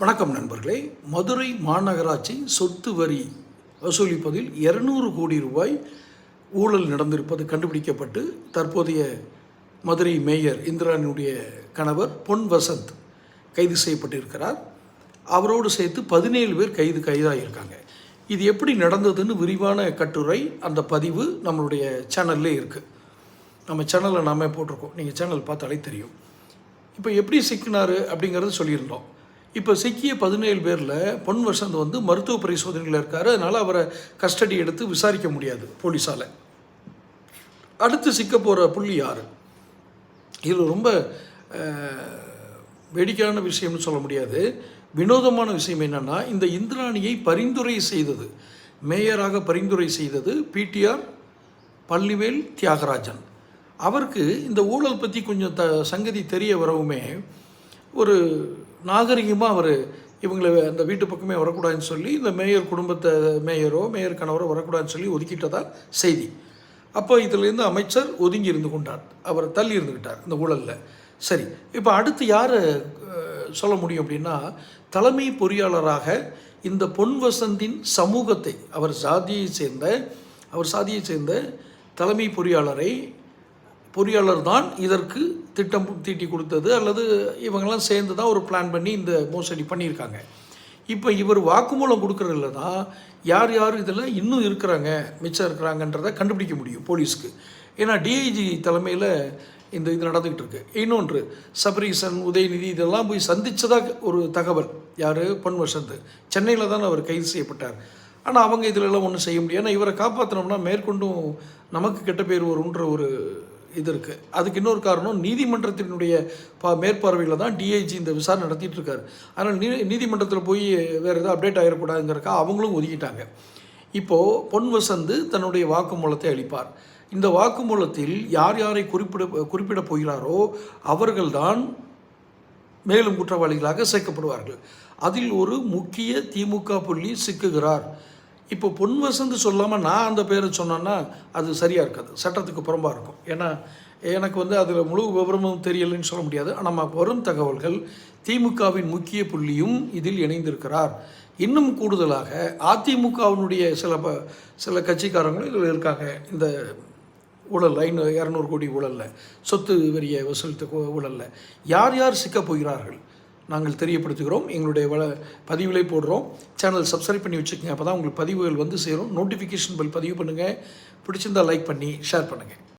வணக்கம் நண்பர்களே. மதுரை மாநகராட்சி சொத்து வரி வசூலிப்பதில் இருநூறு கோடி ரூபாய் ஊழல் நடந்திருப்பது கண்டுபிடிக்கப்பட்டு தற்போதைய மதுரை மேயர் இந்திராணியுடைய கணவர் பொன் வசந்த் கைது செய்யப்பட்டிருக்கிறார். அவரோடு சேர்த்து பதினேழு பேர் கைது கைதாகியிருக்காங்க இது எப்படி நடந்ததுன்னு விரிவான கட்டுரை அந்த பதிவு நம்மளுடைய சேனல்லே இருக்குது நம்ம சேனலில் நாம போட்டிருக்கோம். நீங்கள் சேனல் பார்த்தாலே தெரியும். இப்போ எப்படி சிக்கினார் அப்படிங்கிறது சொல்லியிருந்தோம். இப்போ சிக்கிய பதினேழு பேரில் பொன் வசந்த் வந்து மருத்துவ பரிசோதனையில் இருக்கார். அதனால் அவரை கஸ்டடி எடுத்து விசாரிக்க முடியாது போலீஸால். அடுத்து சிக்க போகிற புள்ளி யார்? இது ரொம்ப வேடிக்கையான விஷயம்னு சொல்ல முடியாது. வினோதமான விஷயம் என்னென்னா இந்த இந்திராணியை பரிந்துரை செய்தது. மேயராக பரிந்துரை செய்தது பிடிஆர் பள்ளிவேல் தியாகராஜன். அவருக்கு இந்த ஊழல் பற்றி கொஞ்சம் த சங்கதி தெரிய வரவுமே ஒரு நாகரிகமாக அவர் இவங்களை அந்த வீட்டு பக்கமே வரக்கூடாதுன்னு சொல்லி இந்த மேயர் குடும்பத்தை மேயரோ மேயர் கணவரோ வரக்கூடாதுன்னு சொல்லி ஒதுக்கிட்டதா செய்தி. அப்போ இதிலேருந்து அமைச்சர் ஒதுங்கி இருந்து கொண்டார். அவர் தள்ளி இருந்துக்கிட்டார் இந்த ஊழலில். சரி இப்போ அடுத்து யார் சொல்ல முடியும் அப்படின்னா தலைமை பொறியாளராக இந்த பொன் வசந்தின் சமூகத்தை அவர் சாதியை சேர்ந்த அவர் சாதியை சேர்ந்த தலைமை பொறியாளரை பொறியாளர் தான் இதற்கு திட்டம் தீட்டி கொடுத்தது அல்லது இவங்கெல்லாம் சேர்ந்து தான் ஒரு பிளான் பண்ணி இந்த மோசடி பண்ணியிருக்காங்க. இப்போ இவர் வாக்குமூலம் கொடுக்குறதுல தான் யார் யார் இதில் இன்னும் இருக்கிறாங்க மிச்சம் இருக்கிறாங்கன்றதை கண்டுபிடிக்க முடியும் போலீஸ்க்கு. ஏன்னா டிஐஜி தலைமையில் இந்த இது நடந்துக்கிட்டு இருக்கு. இன்னொன்று சபரீசன் உதயநிதி இதெல்லாம் போய் சந்தித்ததாக ஒரு தகவல். யார்? பொன் வசந்த் சென்னையில் தான் அவர் கைது செய்யப்பட்டார். ஆனால் அவங்க இதிலெல்லாம் ஒன்றும் செய்ய முடியும் ஏன்னா இவரை காப்பாற்றினோம்னா மேற்கொண்டும் நமக்கு கெட்ட பேர் வருன்ற ஒரு இது இருக்குது அதுக்கு இன்னொரு காரணம் நீதிமன்றத்தினுடைய பா மேற்பார்வையில் தான் டிஐஜி இந்த விசாரணை நடத்திட்டு இருக்காரு. அதனால் நீ நீதிமன்றத்தில் போய் வேறு எதாவது அப்டேட் ஆகிடக்கூடாதுங்கிறக்கா அவங்களும் ஒதுக்கிட்டாங்க. இப்போது பொன் வசந்து தன்னுடைய வாக்குமூலத்தை அளிப்பார். இந்த வாக்குமூலத்தில் யார் யாரை குறிப்பிட குறிப்பிட போகிறாரோ அவர்கள்தான் மேலும் குற்றவாளிகளாக சேர்க்கப்படுவார்கள். அதில் ஒரு முக்கிய திமுக புள்ளி சிக்குகிறார். இப்போ பொன் வசந்து சொல்லாமல் நான் அந்த பேரை சொன்னேன்னா அது சரியாக இருக்காது. சட்டத்துக்கு புறம்பாக இருக்கும். ஏன்னா எனக்கு வந்து அதில் முழு விவரமும் தெரியலைன்னு சொல்ல முடியாது. ஆனால் வரும் தகவல்கள் திமுகவின் முக்கிய புள்ளியும் இதில் இணைந்திருக்கிறார். இன்னும் கூடுதலாக அதிமுகவினுடைய சில ப சில கட்சிக்காரங்களும் இதில் இருக்காங்க. இந்த ஊழல் ஐநூறு இரநூறு கோடி ஊழலில் சொத்து வரிய வசூலித்த ஊழலில். யார் யார் சிக்கப் போகிறார்கள்? நாங்கள் தெரியப்படுத்துகிறோம். எங்களுடைய வள பதிவுகளை போடுறோம். சேனல் சப்ஸ்கிரைப் பண்ணி வச்சுக்கோங்க. அப்போ தான் உங்களுக்கு பதிவுகள் வந்து சேரும். நோட்டிஃபிகேஷன் பில் பதிவு பண்ணுங்கள் பிடிச்சிருந்தா லைக் பண்ணி ஷேர் பண்ணுங்கள்